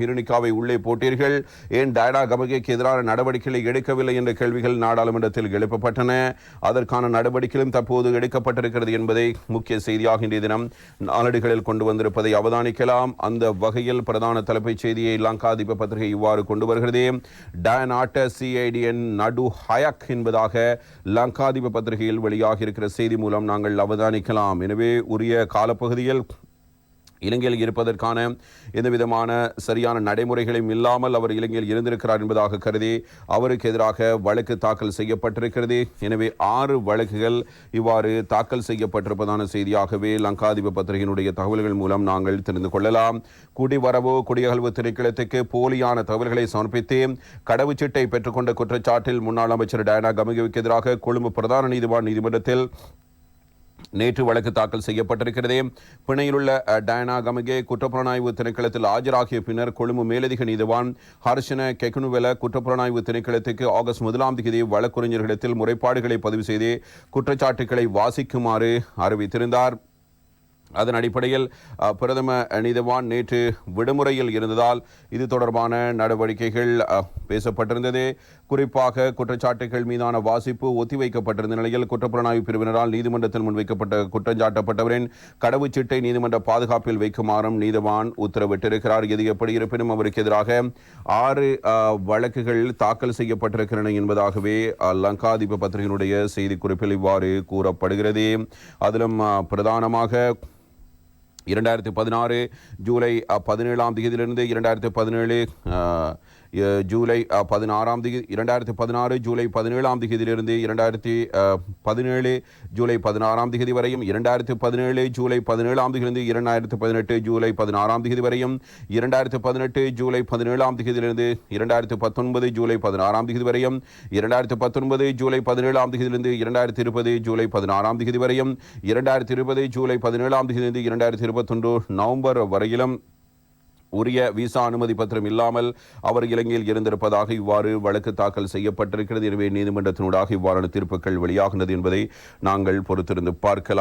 ஹிருனிகாவை உள்ளே போட்டீர்கள். ஏன் டயடா கமகேக்கு எதிரான நடவடிக்கைகளை எடுக்கவில்லை என்ற கேள்விகள் நாடாளுமன்றத்தில் எழுப்பப்பட்டன. அதற்கான நடவடிக்கைகளும் தற்போது எடுக்கப்பட்டிருக்கிறது என்பதை முக்கிய செய்தியாக இன்றைய தினம் நாளடிகளில் கொண்டு வந்திருப்பதை அவதானிக்கலாம். அந்த வகையில் பிரதான தலைப்புச் செய்தியை லங்காதீப பத்திரிகை இவ்வாறு கொண்டு வருகிறது. டயன் சிஐடிஎன் நடு ஹயக் என்பதாக லங்கா தீப பத்திரிகையில் வெளியாகி இருக்கிற செய்தி மூலம் நாங்கள் அவதானிக்கலாம். எனவே உரிய காலப்பகுதியில் இலங்கையில் இருப்பதற்கான எந்த விதமான சரியான நடைமுறைகளையும் இல்லாமல் அவர் இலங்கையில் இருந்திருக்கிறார் என்பதாக கருதி அவருக்கு எதிராக வழக்கு தாக்கல் செய்யப்பட்டிருக்கிறது. எனவே ஆறு வழக்குகள் இவ்வாறு தாக்கல் செய்யப்பட்டிருப்பதான செய்தியாகவே லங்காதிப பத்திரிகையினுடைய தகவல்கள் மூலம் நாங்கள் தெரிந்து கொள்ளலாம். குடிவரவு குடியகழ்வு திணைக்களத்துக்கு போலியான தகவல்களை சமர்ப்பித்து கடவுச்சீட்டை பெற்றுக்கொண்ட குற்றச்சாட்டில் முன்னாள் அமைச்சர் டயனா கமிகவுக்கு எதிராக கொழும்பு பிரதான நீதிவான் நீதிமன்றத்தில் நேற்று வழக்கு தாக்கல் செய்யப்பட்டிருக்கிறது. பிணையிலுள்ள உள்ள டயனா கமகே குற்றப்புலனாய்வு திணைக்களத்தில் ஆஜராகிய பின்னர் கொழும்பு மேலதிக நீதிவான் ஹர்ஷன கெகுனுவெல குற்றப்புலனாய்வு திணைக்களத்துக்கு ஆகஸ்ட் முதலாம் தேதி வழக்கறிஞர்களிடத்தில் முறைப்பாடுகளை பதிவு செய்து குற்றச்சாட்டுகளை வாசிக்குமாறு அறிவித்திருந்தார். அதன் அடிப்படையில் பிரதம நீதிவான் நேற்று விடுமுறையில் இருந்ததால் இது தொடர்பான நடவடிக்கைகள் பேசப்பட்டிருந்தது. குறிப்பாக குற்றச்சாட்டுகள் மீதான வாசிப்பு ஒத்திவைக்கப்பட்டிருந்த நிலையில் குற்றப்புலனாய்வு பிரிவினரால் நீதிமன்றத்தில் முன்வைக்கப்பட்ட குற்றஞ்சாட்டப்பட்டவரின் கடவுச்சீட்டை நீதிமன்ற பாதுகாப்பில் வைக்குமாறும் நீதிவான் உத்தரவிட்டிருக்கிறார். எது எப்படி இருப்பினும் அவருக்கு எதிராக ஆறு வழக்குகள் தாக்கல் செய்யப்பட்டிருக்கின்றன என்பதாகவே லங்காதீப பத்திரிகையினுடைய செய்திக்குறிப்பில் இவ்வாறு கூறப்படுகிறது. அதிலும் பிரதானமாக இரண்டாயிரத்தி பதினாறு ஜூலை பதினேழாம் தேதியிலிருந்து இரண்டாயிரத்தி பதினேழு ஜூலை பதினாறாம் தேதி இரண்டாயிரத்தி பதினாறு ஜூலை பதினேழாம் தேதியிலிருந்து இரண்டாயிரத்தி பதினேழு ஜூலை பதினாறாம் தேதி வரையும் இரண்டாயிரத்தி பதினேழு ஜூலை பதினேழாம் தேதியிலிருந்து இரண்டாயிரத்தி பதினெட்டு ஜூலை பதினாறாம் தேதி வரையும் இரண்டாயிரத்தி பதினெட்டு ஜூலை பதினேழாம் தேதியிலிருந்து இரண்டாயிரத்தி பத்தொன்பது ஜூலை பதினாறாம் தேதி வரையும் இரண்டாயிரத்தி பத்தொன்பது ஜூலை பதினேழாம் தேதியிலிருந்து இரண்டாயிரத்தி இருபது ஜூலை பதினாறாம் தேதி வரையும் இரண்டாயிரத்தி இருபது ஜூலை பதினேழாம் தேதியிலிருந்து இரண்டாயிரத்தி இருபத்தொன்று நவம்பர் வரையிலும் உரிய விசா அனுமதி பத்திரம் இல்லாமல் அவர் இலங்கையில் இருந்திருப்பதாக இவ்வாறு வழக்கு தாக்கல் செய்யப்பட்டிருக்கிறது. எனவே நீதிமன்றத்தினூடாக இவ்வாறான தீர்ப்புகள் வெளியாகின்றது என்பதை நாங்கள் பொறுத்திருந்து பார்க்கலாம்.